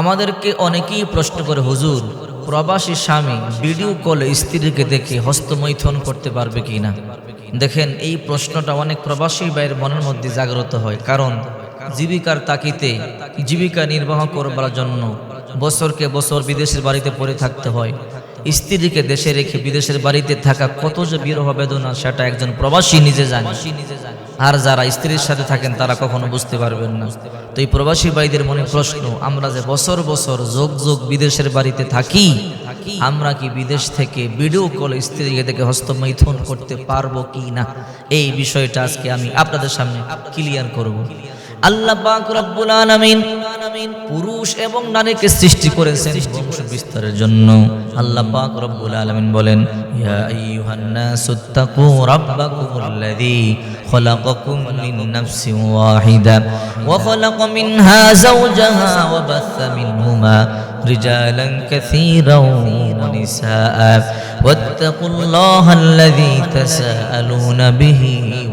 আমাদেরকে অনেকেই প্রশ্ন করে, হুজুর, প্রবাসী স্বামী ভিডিও কলে স্ত্রীকে দেখে হস্তমৈথন করতে পারবে কি না দেখেন, এই প্রশ্নটা অনেক প্রবাসী ভাইয়ের মনের মধ্যে জাগ্রত হয়। কারণ জীবিকার তাকিতে জীবিকা নির্বাহ করবার জন্য বছরকে বছর বিদেশের বাড়িতে পড়ে থাকতে হয়। স্ত্রীকে দেশে রেখে বিদেশের বাড়িতে থাকা কত যে বিরহ বেদনা, সেটা একজন প্রবাসী নিজে জানে। আর যারা স্ত্রীর সাথে থাকেন, তারা কখনো বুঝতে পারবেন না। তো এই প্রবাসী ভাইদের মনে প্রশ্ন, আমরা যে বছর বছর যোগ যোগ বিদেশের বাড়িতে থাকি, আমরা কি বিদেশ থেকে ভিডিও কল স্ত্রীকে দেখে হস্তমৈথুন করতে পারব কি না এই বিষয়টা আজকে আমি আপনাদের সামনে ক্লিয়ার করব। আল্লাহ পাক রব্বুল আলামিন পুরুষ এবং নারীকে সৃষ্টি করেছেন বংশ বিস্তারের জন্য। আল্লাহ পাক রব্বুল আলামিন বলেন ইয়া আইয়ুহান নাসুত্তাকু রাব্বাকুমুল্লাযী খলাকাকুম মিন নাফসিন ওয়াহিদা ওয়া খলাকা মিনহা যাওজাহা ওয়া বাথা মিনহুমা رجالا كثيرا ونساء واتقوا الله الذي تساءلون به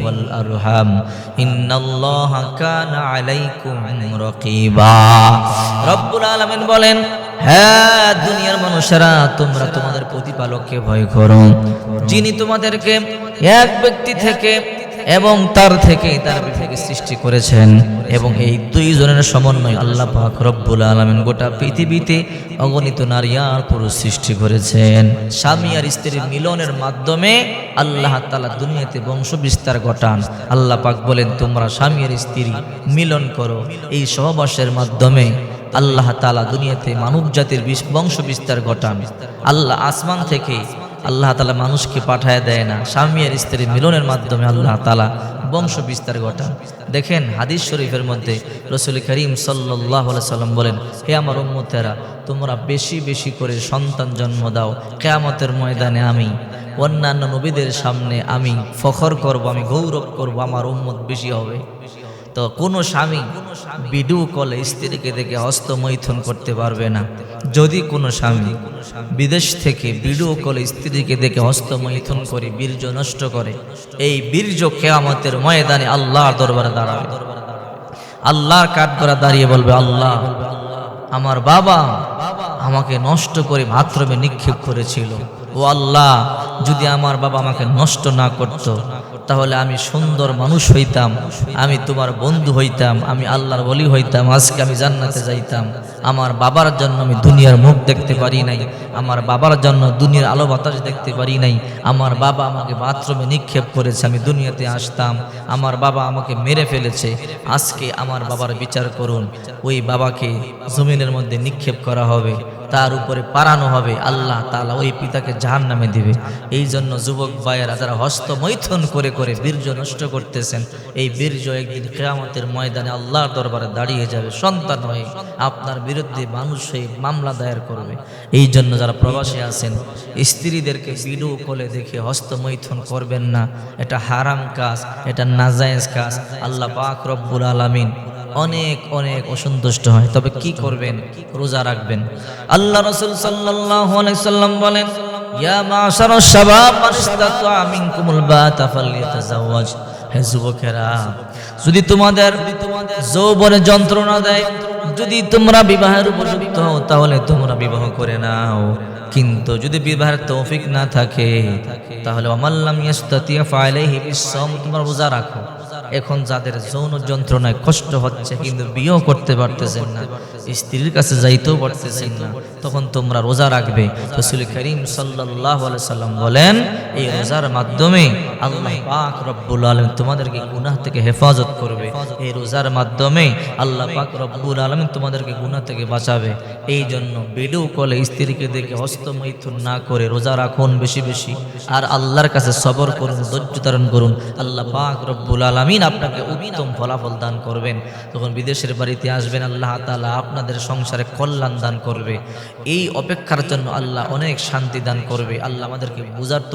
والأرحام إن الله كان عليكم رقيبا رب العالمين বলেন হ্যাঁ দুনিয়ার মানুষেরা তোমরা তোমাদের প্রতিপালককে ভয় করো যিনি তোমাদেরকে এক ব্যক্তি থেকে এবং তার থেকে তার থেকে সৃষ্টি করেছেন এবং এই দুইজনের সমন্বয় আল্লাহ পাক রব্বুল আলমিন গোটা পৃথিবীতে অগণিত নারী আর পুরুষ সৃষ্টি করেছেন। স্বামী আর স্ত্রীর মিলনের মাধ্যমে আল্লাহ তালা দুনিয়াতে বংশ বিস্তার ঘটান। আল্লাহ পাক বলেন, তোমরা স্বামী আর স্ত্রী মিলন করো। এই সহবাসের মাধ্যমে আল্লাহ তালা দুনিয়াতে মানব জাতির বংশ বিস্তার ঘটান। আল্লাহ আসমান থেকে আল্লাহ তালা মানুষকে পাঠায় দেয় না। স্বামী আর স্ত্রীর মিলনের মাধ্যমে আল্লাহ তালা বংশ বিস্তার ঘটান। দেখেন হাদিস শরীফের মধ্যে রসুল করিম সাল্লাহ সাল্লাম বলেন, হে আমার উম্মতেরা, তোমরা বেশি বেশি করে সন্তান জন্ম দাও। কেয়ামতের ময়দানে আমি, অন্যান্য নবীদের সামনে আমি ফখর করব, আমি গৌরব করব, আমার উম্মত বেশি হবে। তো কোনো স্বামী ভিডিও কলে স্ত্রীকে দেখে হস্তমৈথুন করতে পারবে না। যদি কোনো স্বামী বিদেশ থেকে ভিডিও কলে স্ত্রীকে দেখে হস্তমৈথুন করে বীর্য নষ্ট করে, এই বীর্য কেয়ামতের ময়দানে আল্লাহর দরবারে দাঁড়াবে। আল্লাহর কাঠগড়া দাঁড়িয়ে বলবে, আল্লাহ, আমার বাবা আমাকে নষ্ট করে বাথরুমে নিক্ষেপ করেছিল। ও আল্লাহ, যদি আমার বাবা আমাকে নষ্ট না করত তাহলে আমি সুন্দর মানুষ হইতাম, আমি তোমার বন্ধু হইতাম, আমি আল্লাহর বলি হইতাম, আজকে আমি জান্নাতে যাইতাম। আমার বাবার জন্য আমি দুনিয়ার মুখ দেখতে পারি নাই, আমার বাবার জন্য দুনিয়ার আলো বাতাস দেখতে পারি নাই, আমার বাবা আমাকে বাথরুমে নিক্ষেপ করেছে, আমি দুনিয়াতে আসতাম, আমার বাবা আমাকে মেরে ফেলেছে, আজকে আমার বাবার বিচার করুন, ওই বাবাকে জমিনের মধ্যে নিক্ষেপ করা হবে, তার উপরে পারানো হবে, আল্লাহ তালা ওই পিতাকে জাহান নামে দিবে। এই জন্য যুবক ভাইয়েরা যারা হস্তমৈথুন করে করে বীর্য নষ্ট করতেছেন, এই বীর্য একদিন কেয়ামতের ময়দানে আল্লাহর দরবারে দাঁড়িয়ে যাবে, সন্তান হয়ে আপনার বিরুদ্ধে মানুষ হয়ে মামলা দায়ের করবে। এই জন্য যারা প্রবাসী আছেন, স্ত্রীদেরকে ভিডিও কলে দেখে হস্তমৈথুন করবেন না। এটা হারাম কাজ, এটা নাজায়েজ কাজ। আল্লাহ পাক রব্বুল আলামিন অনেক অনেক অসন্তুষ্ট হয়। তবে কি করবেন? রোজা রাখবেন। আল্লাহ রসুল সাল্লাম বলেন হে যুবকেরা, যদি তোমাদের যৌবনে যন্ত্রণা দেয় যদি তোমরা বিবাহের উপযুক্ত হও, তাহলে তোমরা বিবাহ করে নাও। কিন্তু যদি বিবাহের তৌফিক না থাকে, তাহলে অমাল্লাম ইয়াস্তাতিয়া ফালাইহি বিসসাম তোমরা রোজা রাখো। এখন যাদের যৌন যন্ত্রণায় কষ্ট হচ্ছে কিন্তু বিয়েও করতে পারতেছেন না, স্ত্রীর কাছে যাইতেও পারতেছেন না, তখন তোমরা রোজা রাখবে। রসুল করিম সাল্লাহ সাল্লাম বলেন, এই রোজার মাধ্যমে আল্লাহ পাক রব্বুল আলম তোমাদেরকে গুনাহ থেকে হেফাজত করবে। এই রোজার মাধ্যমে আল্লাহ পাক রব্বুল আলম তোমাদেরকে গুনাহ থেকে বাঁচাবে। এই জন্য ভিডিও কলে স্ত্রীকে দেখে হস্ত হস্তমৈথুন না করে রোজা রাখুন বেশি বেশি। আর আল্লাহর কাছে সবর করুন, ধৈর্য ধারণ করুন। আল্লাহ পাক রব্বুল আলমিন আপনাকে উত্তম ফলাফল দান করবেন। তখন বিদেশের বাড়িতে আসবেন, আল্লাহ তালা আপনাদের সংসারে কল্যাণ দান করবে। এই অপেক্ষার জন্য আল্লাহ অনেক শান্তি দান করবে। আল্লাহ আমাদেরকে বোঝার তো